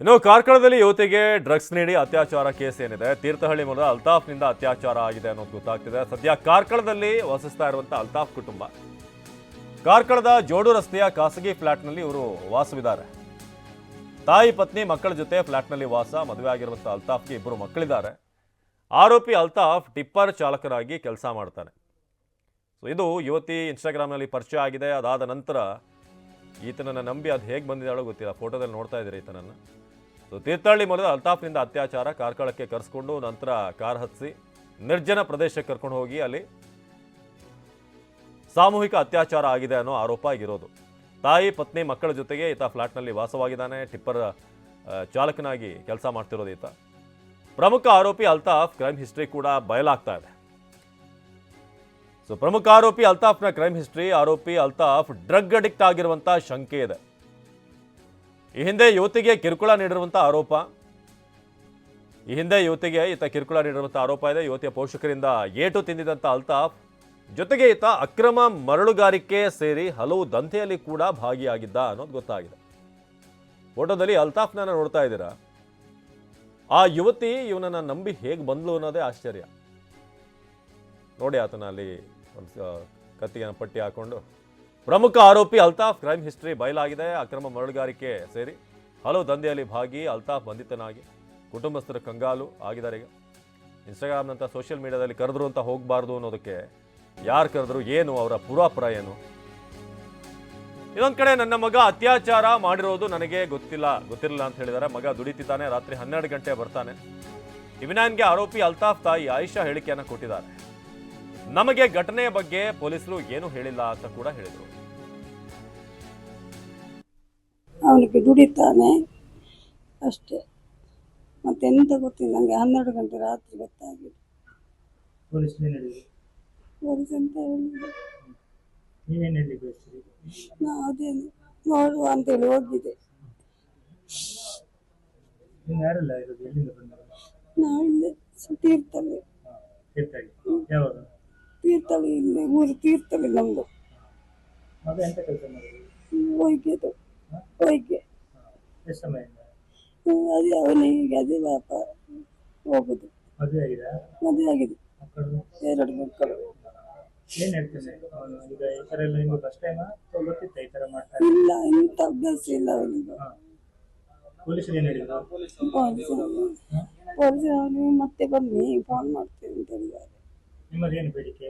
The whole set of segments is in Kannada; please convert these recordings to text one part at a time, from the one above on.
ಇನ್ನು ಕಾರ್ಕಳದಲ್ಲಿ ಯುವತಿಗೆ ಡ್ರಗ್ಸ್ ನೀಡಿ ಅತ್ಯಾಚಾರ ಕೇಸ್ ಏನಿದೆ? ತೀರ್ಥಹಳ್ಳಿ ಮೂಲದ ಅಲ್ತಾಫ್ನಿಂದ ಅತ್ಯಾಚಾರ ಆಗಿದೆ ಅನ್ನೋದು ಗೊತ್ತಾಗ್ತಿದೆ. ಸದ್ಯ ಕಾರ್ಕಳದಲ್ಲಿ ವಾಸಿಸ್ತಾ ಇರುವಂಥ ಅಲ್ತಾಫ್ ಕುಟುಂಬ. ಕಾರ್ಕಳದ ಜೋಡು ರಸ್ತೆಯ ಖಾಸಗಿ ಫ್ಲಾಟ್ನಲ್ಲಿ ಇವರು ವಾಸವಿದ್ದಾರೆ. ತಾಯಿ, ಪತ್ನಿ, ಮಕ್ಕಳ ಜೊತೆ ಫ್ಲಾಟ್ನಲ್ಲಿ ವಾಸ, ಮದುವೆ ಆಗಿರುವಂಥ ಅಲ್ತಾಫ್ಗೆ ಇಬ್ಬರು ಮಕ್ಕಳಿದ್ದಾರೆ. ಆರೋಪಿ ಅಲ್ತಾಫ್ ಟಿಪ್ಪರ್ ಚಾಲಕರಾಗಿ ಕೆಲಸ ಮಾಡ್ತಾನೆ. ಸೊ ಇದು ಯುವತಿ ಇನ್ಸ್ಟಾಗ್ರಾಮ್ನಲ್ಲಿ ಪರಿಚಯ ಆಗಿದೆ. ಅದಾದ ನಂತರ ಈತನನ್ನು ನಂಬಿ ಅದು ಹೇಗೆ ಬಂದಿದ್ದಾಳೋ ಗೊತ್ತಿಲ್ಲ. ಫೋಟೋದಲ್ಲಿ ನೋಡ್ತಾ ಇದ್ದೀರಿ ಈತನನ್ನು? ಸೊ ತೀರ್ಥಹಳ್ಳಿ ಮೂಲದ ಅಲ್ತಾಫ್ನಿಂದ ಅತ್ಯಾಚಾರ ಕಾರ್ಕಳಕ್ಕೆ ಕರೆಸ್ಕೊಂಡು ನಂತರ ಕಾರ್ ಹತ್ತಿಸಿ ನಿರ್ಜನ ಪ್ರದೇಶಕ್ಕೆ ಕರ್ಕೊಂಡು ಹೋಗಿ ಅಲ್ಲಿ ಸಾಮೂಹಿಕ ಅತ್ಯಾಚಾರ ಆಗಿದೆ ಅನ್ನೋ ಆರೋಪ ಆಗಿರೋದು. ತಾಯಿ, ಪತ್ನಿ, ಮಕ್ಕಳ ಜೊತೆಗೆ ಈತ ಫ್ಲಾಟ್ನಲ್ಲಿ ವಾಸವಾಗಿದ್ದಾನೆ. ಟಿಪ್ಪರ್ ಚಾಲಕನಾಗಿ ಕೆಲಸ ಮಾಡ್ತಿರೋದು ಈತ. ಪ್ರಮುಖ ಆರೋಪಿ ಅಲ್ತಾಫ್, ಕ್ರೈಮ್ ಹಿಸ್ಟ್ರಿ ಕೂಡ ಬಯಲಾಗ್ತಾ ಇದೆ. ಸೊ ಪ್ರಮುಖ ಆರೋಪಿ ಅಲ್ತಾಫ್ನ ಕ್ರೈಮ್ ಹಿಸ್ಟ್ರಿ ಆರೋಪಿ ಅಲ್ತಾಫ್ ಡ್ರಗ್ ಅಡಿಕ್ಟ್ ಆಗಿರುವಂತ ಶಂಕೆ ಇದೆ. ಈ ಹಿಂದೆ ಯುವತಿಗೆ ಕಿರುಕುಳ ನೀಡಿರುವಂತ ಆರೋಪ. ಈ ಹಿಂದೆ ಯುವತಿಗೆ ಈತ ಕಿರುಕುಳ ನೀಡಿರುವಂತ ಆರೋಪ ಇದೆ. ಯುವತಿಯ ಪೋಷಕರಿಂದ ಏಟು ತಿಂದಿದಂತ ಅಲ್ತಾಫ್, ಜೊತೆಗೆ ಈತ ಅಕ್ರಮ ಮರಳುಗಾರಿಕೆ ಸೇರಿ ಹಲವು ದಂಧೆಯಲ್ಲಿ ಕೂಡ ಭಾಗಿಯಾಗಿದ್ದ ಅನ್ನೋದು ಗೊತ್ತಾಗಿದೆ. ಫೋಟೋದಲ್ಲಿ ಅಲ್ತಾಫ್ನ ನೋಡ್ತಾ ಇದ್ದೀರಾ? ಆ ಯುವತಿ ಇವನನ್ನು ನಂಬಿ ಹೇಗೆ ಬಂದ್ಲು ಅನ್ನೋದೇ ಆಶ್ಚರ್ಯ. ನೋಡಿ ಆತನ ಅಲ್ಲಿ ಕತ್ತಿಗೆ ಪಟ್ಟಿ ಹಾಕೊಂಡು ಪ್ರಮುಖ ಆರೋಪಿ ಅಲ್ತಾಫ್ ಕ್ರೈಮ್ ಹಿಸ್ಟ್ರಿ ಬಯಲಾಗಿದೆ. ಅಕ್ರಮ ಮರಳುಗಾರಿಕೆ ಸೇರಿ ಹಲವು ದಂಧೆಯಲ್ಲಿ ಭಾಗಿ ಅಲ್ತಾಫ್ ಬಂಧಿತನಾಗಿ ಕುಟುಂಬಸ್ಥರ ಕಂಗಾಲು ಆಗಿದ್ದಾರೆ. ಈಗ ಇನ್ಸ್ಟಾಗ್ರಾಮ್ನಂಥ ಸೋಷಿಯಲ್ ಮೀಡಿಯಾದಲ್ಲಿ ಕರೆದ್ರು ಅಂತ ಹೋಗಬಾರ್ದು ಅನ್ನೋದಕ್ಕೆ ಯಾರು ಕರೆದ್ರು ಏನು, ಅವರ ಪೂರ್ವಾಪರ ಏನು? ಇನ್ನೊಂದು ಕಡೆ ನನ್ನ ಮಗ ಅತ್ಯಾಚಾರ ಮಾಡಿರೋದು ನನಗೆ ಗೊತ್ತಿಲ್ಲ, ಗೊತ್ತಿರಲಿಲ್ಲ ಅಂತ ಹೇಳಿದ್ದಾರೆ. ಮಗ ದುಡಿತಿದ್ದಾನೆ, ರಾತ್ರಿ ಹನ್ನೆರಡು ಗಂಟೆ ಬರ್ತಾನೆ. ಇವಿನಾನ್ಗೆ ಆರೋಪಿ ಅಲ್ತಾಫ್ ತಾಯಿ ಆಯಿಷಾ ಹೇಳಿಕೆಯನ್ನು ಕೊಟ್ಟಿದ್ದಾರೆ. ನಮಗೆ ಘಟನೆಯ ಬಗ್ಗೆ ಪೊಲೀಸರು ಏನು ಹೇಳಿಲ್ಲ ಅಂತ ಕೂಡ ಹೇಳಿದರು. ಅವನಿಗೆ ದುಡಿತಾನೆ ಅಷ್ಟೇ. ಮತ್ತೆಂತ ಗೊತ್ತಿಲ್ಲ ನನಗೆ ಹನ್ನೆರಡು ಗಂಟೆ ರಾತ್ರಿ ಗೊತ್ತಾಗಿದೆ. ಪೊಲೀಸ್ ಅಂತ ಹೇಳಿದ್ರು? ನಾ ಅದೇನು ನೋಡುವ ಅಂತೇಳಿ ಹೋಗಿದ್ದೆ ನೀವು ಇಲ್ಲೇ ಸ- ತೀರ್ಥಳ್ಳಿ ಯಾವಾಗ? ತೀರ್ಥಳ್ಳಿ ಇಲ್ಲಿ ಊರು ತೀರ್ಥಳ್ಳಿ ನಮ್ದು. ಎಷ್ಟು ಸಮಯದಿಂದ ಅದೇ ಅವನಿಗೆ ಅದೇ ಪಾಪ ಹೋಗುದು. ಮದುವೆ ಆಗಿದೆ? ಎರಡು ಮಕ್ಕಳು. ಏನು ಹೇಳ್ತಾನೆ ಈಗ ಈ ಥರ ಎಲ್ಲ ನಿಮ್ಗೆ ಫಸ್ಟ್ ಟೈಮಾ ಅಥವಾ ಗೊತ್ತಿತ್ತ ಈ ಥರ ಮಾಡ್ತಾರೆ ಇಲ್ಲ ಇಂಥ ಅಭ್ಯಾಸ ಇಲ್ಲ ಅವನಿಗೆ. ಪೊಲೀಸರು ಏನು ಹೇಳಿದ್ರು? ಮತ್ತೆ ಬನ್ನಿ ಫೋನ್ ಮಾಡ್ತೀನಿ ಅಂತ ಹೇಳಿದ್ದಾರೆ. ನಿಮ್ಮದೇನು ಬೇಡಿಕೆ?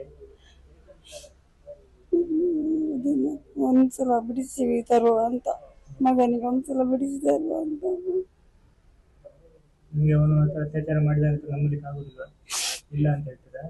ಅದನ್ನು ಒಂದ್ಸಲ ಬಿಡಿಸಿ ತರುವ ಅಂತ. ಮಗನಿಗೆ ಒಂದ್ಸಲ ಬಿಡಿಸಿ ತರುವ ಅಂತ. ನಿಮಗೆ ಅವನು ಅತ್ಯಾಚಾರ ಮಾಡಿದ ಅಂತ ನಂಬಲಿಕ್ಕೆ ಆಗುದಿಲ್ಲ ಇಲ್ಲ ಅಂತ ಹೇಳ್ತೀರಾ?